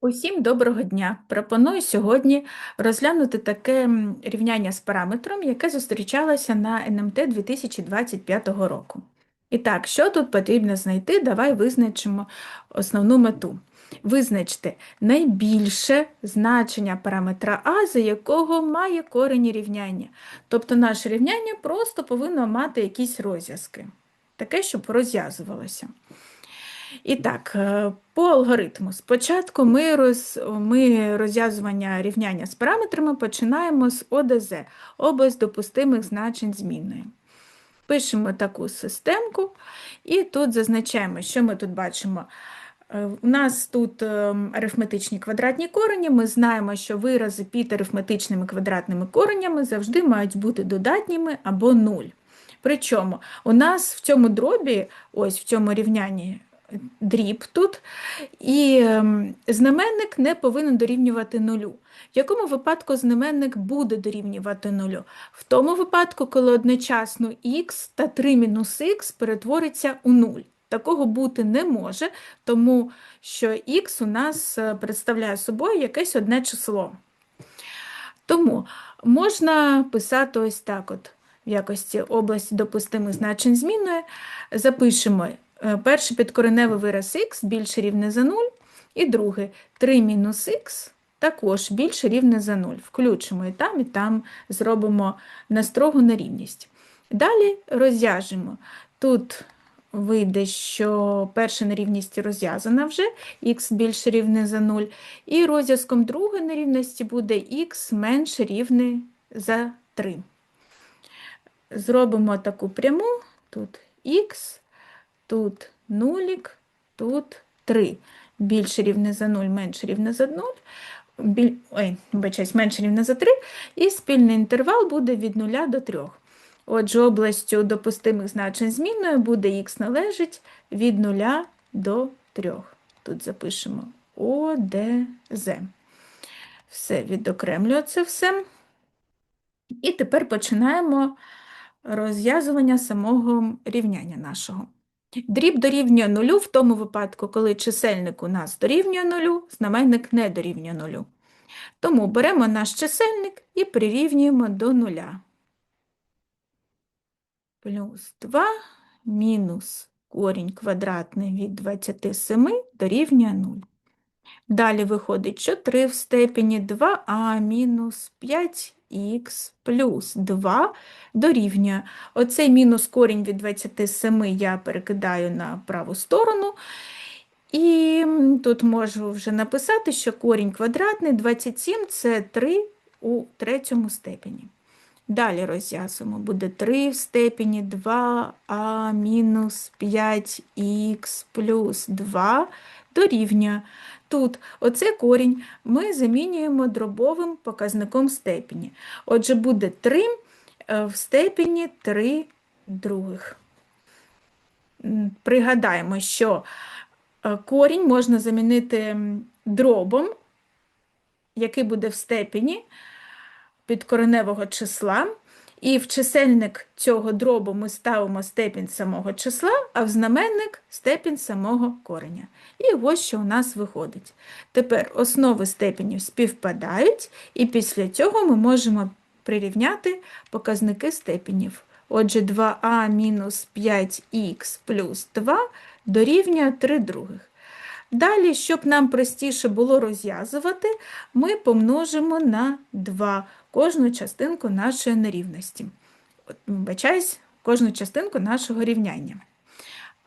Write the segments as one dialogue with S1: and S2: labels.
S1: Усім доброго дня! Пропоную сьогодні розглянути таке рівняння з параметром, яке зустрічалося на НМТ 2025 року. І так, що тут потрібно знайти? Давай визначимо основну мету. Визначте найбільше значення параметра А, за якого має корені рівняння. Тобто наше рівняння просто повинно мати якісь розв'язки. Таке, щоб розв'язувалося. І так, е, по алгоритму. Спочатку ми, роз, ми розв'язування рівняння з параметрами починаємо з ОДЗ, область допустимих значень змінної. Пишемо таку системку, і тут зазначаємо, що ми тут бачимо. Е, У нас тут ем, арифметичні квадратні корені. Ми знаємо, що вирази під арифметичними квадратними коренями завжди мають бути додатніми або нуль. Причому у нас в цьому дробі, ось в цьому рівнянні дріб тут, і ем, знаменник не повинен дорівнювати нулю. В якому випадку знаменник буде дорівнювати нулю? В тому випадку, коли одночасно х та 3 мінус х перетвориться у 0. Такого бути не може, тому що х у нас е, представляє собою якесь одне число. Тому можна писати ось так: от, в якості області допустимих значень змінної. Запишемо перший підкореневий вираз х більше рівне за 0, і другий 3 мінус х також більше рівне за 0. Включимо і там, і там зробимо настрогу на рівність. Далі розв'яжемо. Тут вийде, що перша нерівність розв'язана вже, х більше рівне за 0, і розв'язком другої нерівності буде х менше рівне за 3. Зробимо таку пряму, тут х, тут нулік, тут 3. Більше рівне за 0, менше рівне за 0, біль... Ой, вибачаюсь, менше рівне за 3, і спільний інтервал буде від 0 до 3. Отже, областю допустимих значень змінною буде х належить від 0 до 3. Тут запишемо ОДЗ. Все, відокремлюю це все. І тепер починаємо розв'язування самого рівняння нашого. Дріб дорівнює нулю в тому випадку, коли чисельник у нас дорівнює нулю, знаменник не дорівнює нулю. Тому беремо наш чисельник і прирівнюємо до нуля. Плюс 2 мінус корінь квадратний від 27 дорівнює 0. Далі виходить, що 3 в степені 2а мінус 5х плюс 2 дорівнює. Оцей мінус корінь від 27 я перекидаю на праву сторону. І тут можу вже написати, що корінь квадратний 27 це 3 у третьому степені. Далі розв'язуємо. Буде 3 в степені 2а мінус 5х плюс 2 дорівнює. Тут оцей корінь ми замінюємо дробовим показником степені. Отже, буде 3 е, в степені 3 других. Пригадаємо, що е, корінь можна замінити дробом, який буде в степені підкореневого числа. І в чисельник цього дробу ми ставимо степінь самого числа, а в знаменник степінь самого кореня. І ось що у нас виходить. Тепер основи степенів співпадають, і після цього ми можемо прирівняти показники степенів. Отже, 2а мінус 5х плюс 2 дорівнює 3 других. Далі, щоб нам простіше було розв'язувати, ми помножимо на 2 кожну частинку нашої нерівності. Вибачаюсь, кожну частинку нашого рівняння,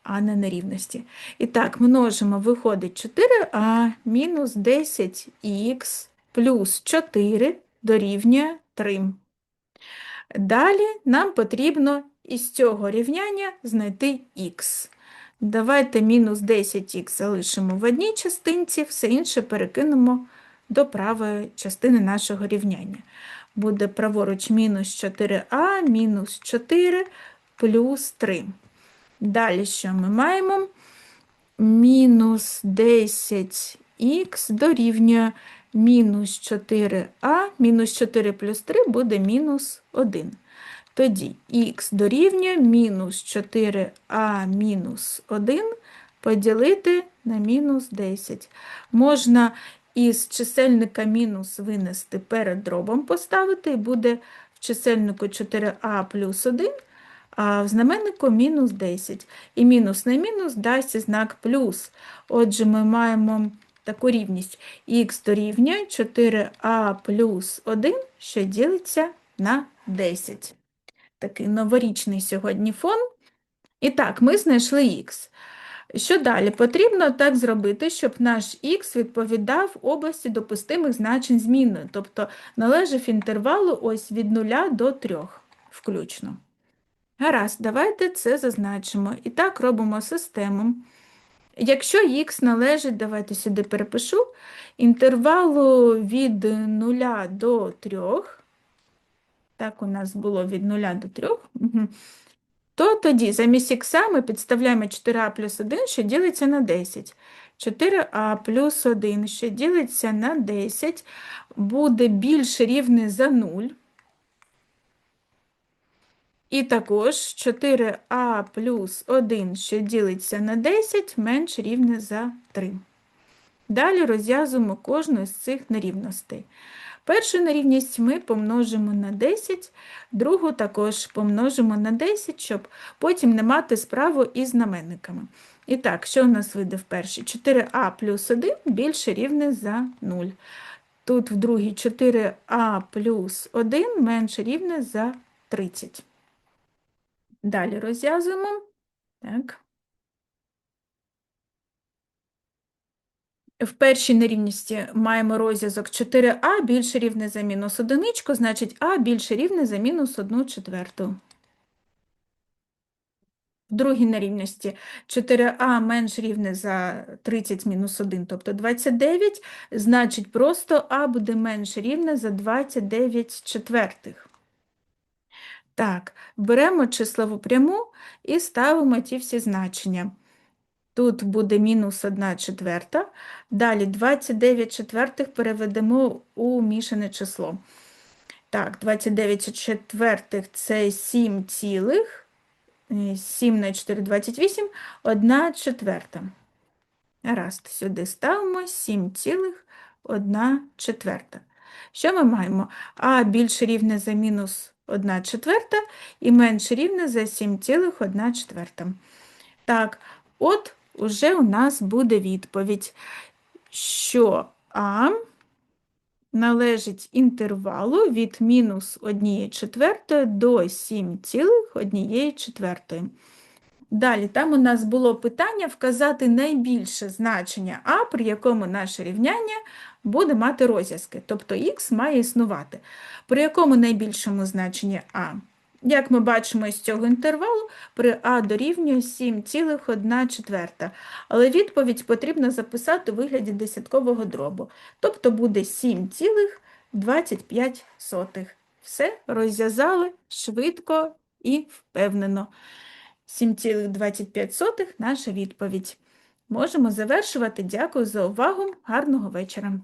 S1: а не нерівності. І так, множимо, виходить 4а мінус 10х плюс 4 дорівнює 3. Далі нам потрібно із цього рівняння знайти х. Давайте мінус 10х залишимо в одній частинці, все інше перекинемо до правої частини нашого рівняння. Буде праворуч мінус 4а, мінус 4 плюс 3. Далі що ми маємо? Мінус 10х дорівнює мінус 4а, мінус 4 плюс 3 буде мінус 1. Тоді х дорівнює мінус 4а мінус 1 поділити на мінус 10. Можна із чисельника мінус винести перед дробом поставити, і буде в чисельнику 4а плюс 1, а в знаменнику мінус 10. І мінус на мінус дасть знак плюс. Отже, ми маємо таку рівність х дорівнює 4а плюс 1, що ділиться на 10. Такий новорічний сьогодні фон. І так, ми знайшли х. Що далі? Потрібно так зробити, щоб наш х відповідав області допустимих значень змінної, тобто належав інтервалу ось від 0 до 3 включно. Гаразд, давайте це зазначимо. І так робимо систему. Якщо х належить, давайте сюди перепишу, інтервалу від 0 до 3, так у нас було від 0 до 3, угу. то тоді замість х ми підставляємо 4а плюс 1, що ділиться на 10. 4а плюс 1, що ділиться на 10, буде більше рівне за 0. І також 4а плюс 1, що ділиться на 10, менш рівне за 3. Далі розв'язуємо кожну з цих нерівностей. Першу нерівність ми помножимо на 10, другу також помножимо на 10, щоб потім не мати справу із знаменниками. І так, що у нас вийде в першій? 4а плюс 1 більше рівне за 0. Тут в другій 4а плюс 1 менше рівне за 30. Далі розв'язуємо. Так. В першій нерівності маємо розв'язок 4а більше рівне за мінус одиничку, значить а більше рівне за мінус 1 четверту. В другій нерівності 4а менш рівне за 30 мінус 1, тобто 29, значить просто а буде менш рівне за 29 четвертих. Так, беремо числову пряму і ставимо ті всі значення. Тут буде мінус 1 четверта. Далі 29 четвертих переведемо у мішане число. Так, 29 четвертих – це 7 цілих, 7 на 4 – 28, 1 четверта. Раз, сюди ставимо 7 цілих, 1 четверта. Що ми маємо? А більше рівне за мінус 1 четверта і менше рівне за 7,1 четверта. Так, от уже у нас буде відповідь, що А належить інтервалу від мінус 1 четвертої до 7,1 четвертої. Далі, там у нас було питання вказати найбільше значення А, при якому наше рівняння буде мати розв'язки, тобто х має існувати. При якому найбільшому значенні А? Як ми бачимо з цього інтервалу, при А дорівнює 7,1 четверта. Але відповідь потрібно записати у вигляді десяткового дробу. Тобто буде 7,25. Все розв'язали швидко і впевнено. 7,25 наша відповідь. Можемо завершувати. Дякую за увагу. Гарного вечора.